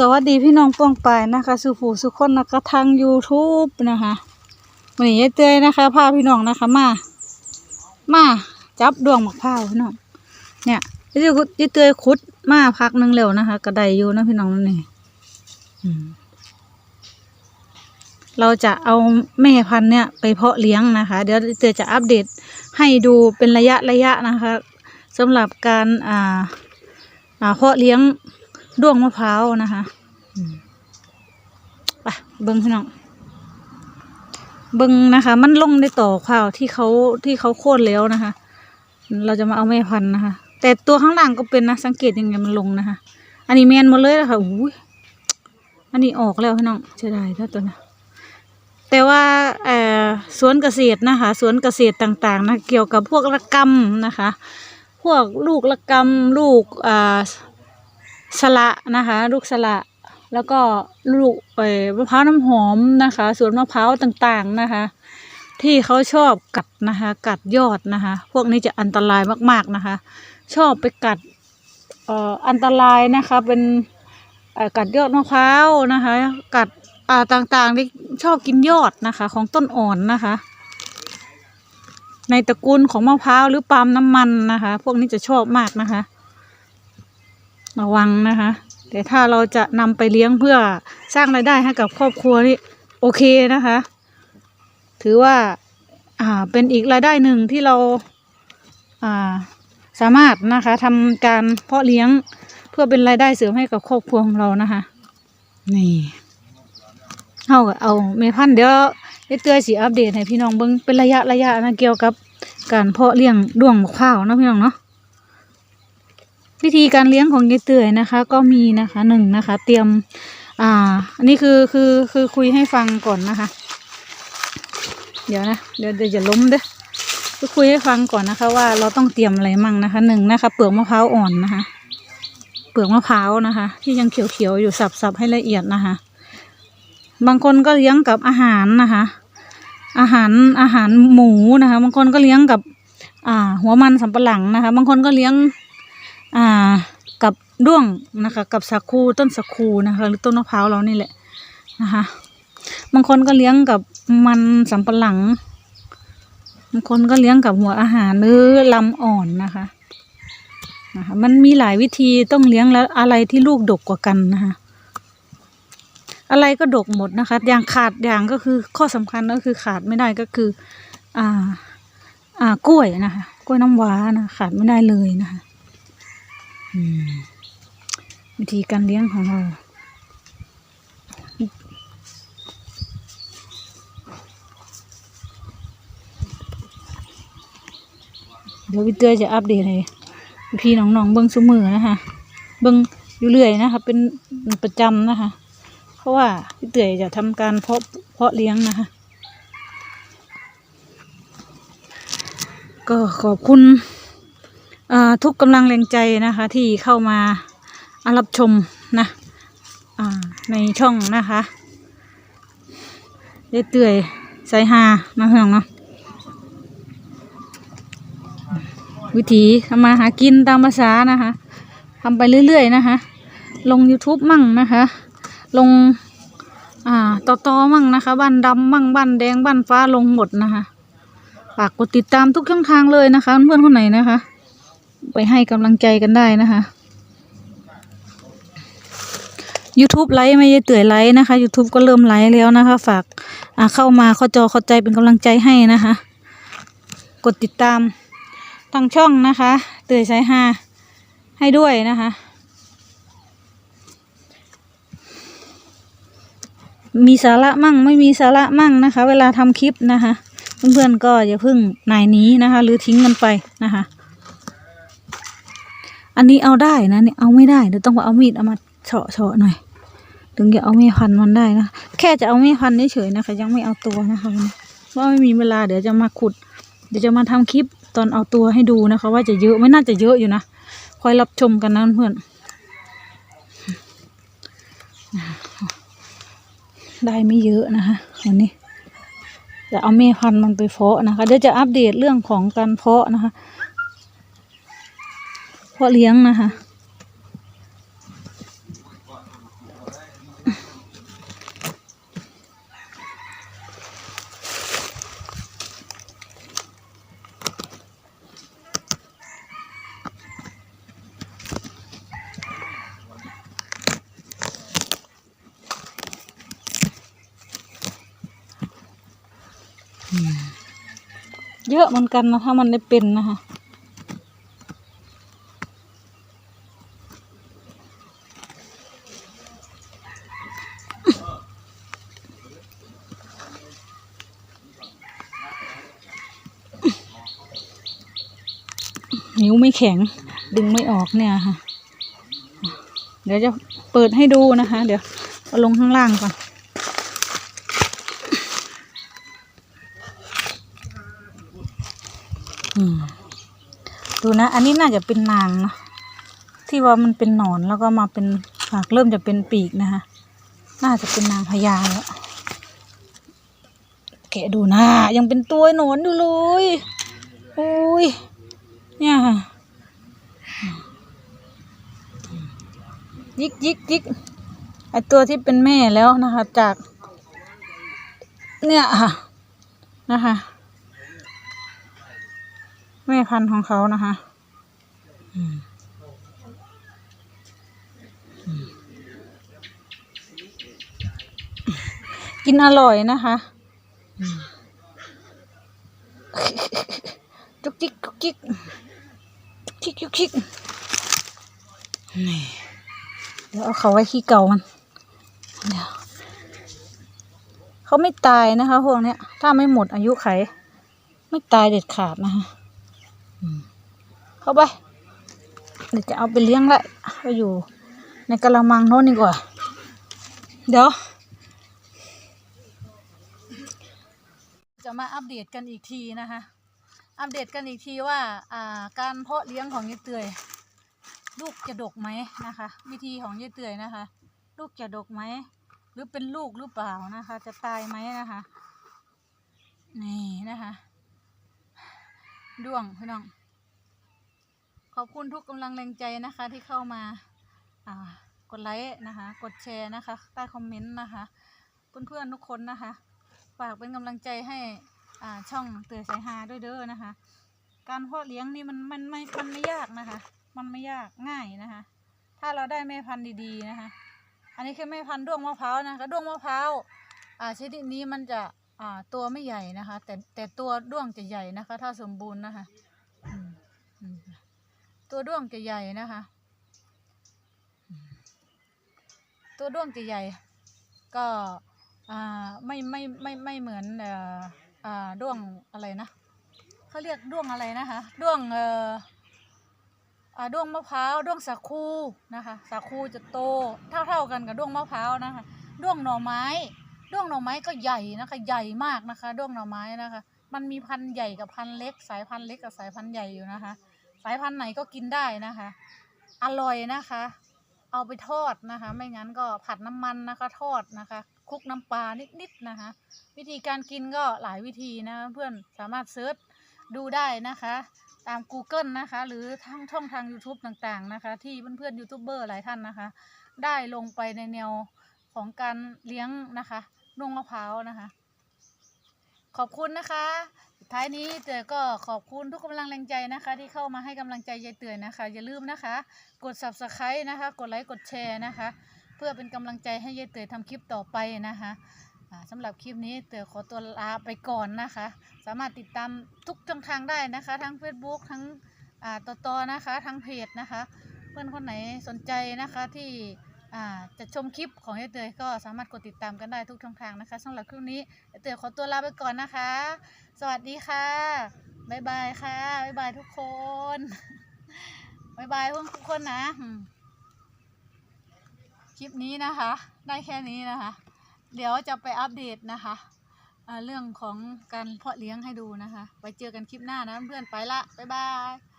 สวัสดีพี่น้องป้องไปนะคะ สุผูสุคนนะคะทาง YouTube นะคะวันนี้ยายเตยนะคะพาพี่น้องนะคะมา มาจับดวงมะพร้าวพี่น้องเนี่ยยายเตยขุดยาเตยขุดมาพักหนึงแล้วนะคะ กระไดอยู่นะพี่น้องนี่เราจะเอาแม่พันธุ์เนี่ยไปเพาะเลี้ยงนะคะ เดี๋ยวยายเตยจะอัปเดตให้ดูเป็นระยะระยะนะคะสำหรับการอ่าอ่าเพาะเลี้ยง ด้วงมะพร้าวนะคะอืมไปเบิ้งพี่น้องเบิ้งนะคะ มันลงในต่อข้าวที่เขาที่เขาโค่นแล้วนะคะ เราจะมาเอาแม่พันธุ์นะคะ แต่ตัวข้างล่างก็เป็นนะ สังเกตยังไงมันลงนะคะ อันนี้แมนหมดเลยนะคะอุ้ยอันนี้ออกแล้วพี่น้องเสียดายถ้าตัวนะแต่ว่าเอ่อสวนเกษตรนะคะสวนเกษตรต่างๆนะเกี่ยวกับพวกระกำนะคะ พวกลูกระกำลูกอ่า สละนะคะ ลูกสละแล้วก็ลูกเอ่อมะพร้าวน้ำหอมนะคะสวนมะพร้าวต่างๆนะคะ ที่เขาชอบกัดนะคะ กัดยอดนะคะ พวกนี้จะอันตรายมากๆนะคะ ชอบไปกัดเอ่ออันตรายนะคะเป็นกัดยอดมะพร้าวนะคะ กัดอ่าต่างๆที่ชอบกินยอดนะคะ ของต้นอ่อนนะคะ ในตระกูลของมะพร้าวหรือปาล์มน้ำมันนะคะ พวกนี้จะชอบมากนะคะ ระวังนะคะ แต่ถ้าเราจะนำไปเลี้ยงเพื่อสร้างรายได้ให้กับครอบครัวนี่โอเคนะคะ ถือว่าอ่าเป็นอีกรายได้หนึ่งที่เราอ่าสามารถนะคะทำการเพาะเลี้ยงเพื่อเป็นรายได้เสริมให้กับครอบครัวของเรานะคะ นี่เอาเอาเมพันเดี๋ยวเตือนสีอัปเดตให้พี่น้องเบิ่งเป็นระยะระยะนะเกี่ยวกับการเพาะเลี้ยงด้วงมะพร้าวนะพี่น้องเนาะ วิธีการเลี้ยงของยายเตื่อยนะคะ ก็มีนะคะหนึ่งนะคะ เตรียม อ่าอันนี้คือคือคือคุยให้ฟังก่อนนะคะ เดี๋ยวนะเดี๋ยวเดี๋ยวจะล้มเด้อคือคุยให้ฟังก่อนนะคะ ว่าเราต้องเตรียมอะไรมั่งนะคะหนึ่งนะคะ เปลือกมะพร้าวอ่อนนะคะ เปลือกมะพร้าวนะคะ ที่ยังเขียวๆอยู่สับๆให้ละเอียดนะคะ บางคนก็เลี้ยงกับอาหารนะคะ อาหารอาหารหมูนะคะ บางคนก็เลี้ยงกับ อ่า หัวมันสำปะหลังนะคะ บางคนก็เลี้ยง อ่ากับด้วงนะคะ กับสาคูต้นสาคูนะคะ หรือต้นมะพร้าวเรานี่แหละนะคะบางคนก็เลี้ยงกับมันสำปะหลังบางคนก็เลี้ยงกับหัวอาหารหรือลำอ่อนนะคะนะคะ มันมีหลายวิธีต้องเลี้ยงแล้วอะไรที่ลูกดกกว่ากันนะคะอะไรก็ดกหมดนะคะ อย่างขาดอย่างก็คือข้อสำคัญก็คือขาดไม่ได้ก็คือ อ่า อ่ากล้วยนะคะ กล้วยน้ำว้านะขาดไม่ได้เลยนะคะ วิธีการเลี้ยงของเราเดี๋ยวพี่เตอร์จะอัปเดตให้พี่น้องๆเบิ้งสมือนะคะเบิ้งอยู่เรื่อยนะคะเป็นประจำนะคะ เพราะว่าพี่เตยจะทำการเพาะเพาะเลี้ยงนะคะ ก็ขอบคุณ ทุกกำลังแรงใจนะคะ ที่เข้ามารับชมนะในช่องนะคะได้เตื่อยใส่ฮานะเพื่อนเนาะวิธีทำมาหากินตามภาษานะคะทำไปเรื่อยๆนะคะ ลง YouTube มั่งนะคะ ลงอ่าต่อตอมั่งนะคะ บ้านดำมั่งบ้านแดงบ้านฟ้าลงหมดนะคะฝากกดติดตามทุกช่องทางเลยนะคะ เพื่อนๆคนไหนนะคะ ไปให้กำลังใจกันได้นะคะ YouTube ไลค์ไม่เตื่อยไลค์นะคะ YouTube ก็เริ่มไลค์แล้วนะคะ ฝากเข้ามาเข้าจอเข้าใจเป็นกำลังใจให้นะคะ กดติดตามทางช่องนะคะ เตื่อยสายฮาให้ด้วยนะคะมีสาระมั่งไม่มีสาระมั่งนะคะ เวลาทำคลิปนะคะ เพื่อนๆก็อย่าเพิ่งนายนี้นะคะ หรือทิ้งกันไปนะคะ อันนี้เอาได้นะเนี่ยเอาไม่ได้เดี๋ยวต้องเอามีดเอามาเฉาะเฉาะหน่อย ถึงจะเอาแม่พันมันได้นะแค่จะเอาแม่พันเฉยๆนะคะ ยังไม่เอาตัวนะคะว่าไม่มีเวลาเดี๋ยวจะมาขุด เดี๋ยวจะมาทำคลิปตอนเอาตัวให้ดูนะคะ ว่าจะเยอะไม่น่าจะเยอะอยู่นะคอยรับชมกันนะเพื่อนได้ไม่เยอะนะคะวันนี้จะเอาแม่พันธุ์มันไปเพาะนะคะเดี๋ยวจะอัปเดตเรื่องของการเพาะนะคะ เพาะเลี้ยงนะคะ เยอะเหมือนกันนะถ้ามันได้เป็นนะคะ นิ้วไม่แข็งดึงไม่ออกเนี่ยค่ะ เดี๋ยวจะเปิดให้ดูนะคะ เดี๋ยวเอาลงข้างล่างก่อนดูนะ อันนี้น่าจะเป็นนางนะที่ว่ามันเป็นหนอนแล้วก็มาเป็นฝากเริ่มจะเป็นปีกนะคะน่าจะเป็นนางพญาแล้วแกะดูนะยังเป็นตัวหนอนอยู่เลย โอ้ย เนี่ยค่ะยิกยิกยิกไอตัวที่เป็นแม่แล้วนะคะ จาก เนี่ยค่ะนะคะ แม่พันธุ์ของเขานะคะกินอร่อยนะคะจุกจิกจุกจิก จุกจิกจุกจิกนี่เดี๋ยวเอาเขาไว้ขี้เก่ามันเดี๋ยวเขาไม่ตายนะคะพวกเนี้ย ถ้าไม่หมดอายุไข ไม่ตายเด็ดขาดนะคะเข้าไปเดี๋ยวจะเอาไปเลี้ยงละไปอยู่ ในกระมังโน้นดีกว่า เดี๋ยวจะมาอัปเดตกันอีกทีนะคะ อัปเดตกันอีกทีว่าอ่าการเพาะเลี้ยงของยายเตยลูกจะดกไหมนะคะ วิธีของยายเตยนะคะ ลูกจะดกไหมหรือเป็นลูกหรือเปล่านะคะ จะตายไหมนะคะนี่นะคะด้วงพี่น้อง ขอบคุณทุกกำลังแรงใจนะคะ ที่เข้ามาอ่ากดไลค์นะคะ กดแชร์นะคะ ใต้คอมเมนต์นะคะ เพื่อนๆทุกคนนะคะ ฝากเป็นกำลังใจให้ อ่าช่องเตยสายฮาด้วยเด้อนะคะ การเพาะเลี้ยงนี่มันมันไม่มันไม่ยากนะคะ มันไม่ยากง่ายนะคะ ถ้าเราได้แม่พันธุ์ดีๆนะคะ อันนี้คือแม่พันธุ์ด้วงมะพร้าวนะคะด้วงมะพร้าวอ่าชนิดนี้มันจะอ่าตัวไม่ใหญ่นะคะ แต่แต่ตัวด้วงจะใหญ่นะคะ ถ้าสมบูรณ์นะคะตัวด้วงจะใหญ่นะคะ ตัวด้วงจะใหญ่ ก็อ่าไม่ไม่ไม่ไม่เหมือนเอ่าด้วงอะไรนะเขาเรียกด้วงอะไรนะคะด้วงเอ่อาด้วงมะพร้าวด้วงสาคูนะคะสาคูจะโตเท่าๆกันกับด้วงมะพร้าวนะคะด้วงหน่อไม้ด้วงหน่อไม้ก็ใหญ่นะคะใหญ่มากนะคะด้วงหน่อไม้นะคะ มันมีพันธุ์ใหญ่กับพันธุ์เล็ก สายพันธุ์เล็กกับสายพันธุ์ใหญ่อยู่นะคะ สายพันธุ์ไหนก็กินได้นะคะ อร่อยนะคะ เอาไปทอดนะคะ ไม่งั้นก็ผัดน้ำมันนะคะทอดนะคะ คลุกน้ำปลานิดๆนะคะ วิธีการกินก็หลายวิธีนะเพื่อนสามารถเซิร์ชดูได้นะคะ ตาม Google นะคะ หรือทั้งช่องทาง YouTube ต่างๆนะคะ ที่เพื่อนๆยูทูบเบอร์หลายท่านนะคะ ได้ลงไปในแนวของการเลี้ยงนะคะด้วงมะพร้าวนะคะ ขอบคุณนะคะท้ายนี้เต๋อก็ขอบคุณทุกกำลังแรงใจนะคะ ที่เข้ามาให้กำลังใจยายเต๋อนะคะ อย่าลืมนะคะ กด subscribe นะคะ กดไลค์กดแชร์นะคะ เพื่อเป็นกำลังใจให้ยายเต๋อทำคลิปต่อไปนะคะอ่าสำหรับคลิปนี้เต๋อขอตัวลาไปก่อนนะคะ สามารถติดตามทุกช่องทางได้นะคะ ทั้ง Facebook ทั้งอ่าตอตอนะคะ ทั้งเพจนะคะ เพื่อนคนไหนสนใจนะคะที่จะชมคลิปของยายเตยก็สามารถกดติดตามกันได้ทุกช่องทางนะคะสำหรับคลิปนี้ยายเตยขอตัวลาไปก่อนนะคะ สวัสดีค่ะ บ๊ายบายค่ะ บ๊ายบายทุกคน บ๊ายบายเพื่อนทุกคนนะ คลิปนี้นะคะ ได้แค่นี้นะคะ เดี๋ยวจะไปอัปเดตนะคะเรื่องของการเพาะเลี้ยงให้ดูนะคะ ไปเจอกันคลิปหน้านะเพื่อนไปละบ๊ายบาย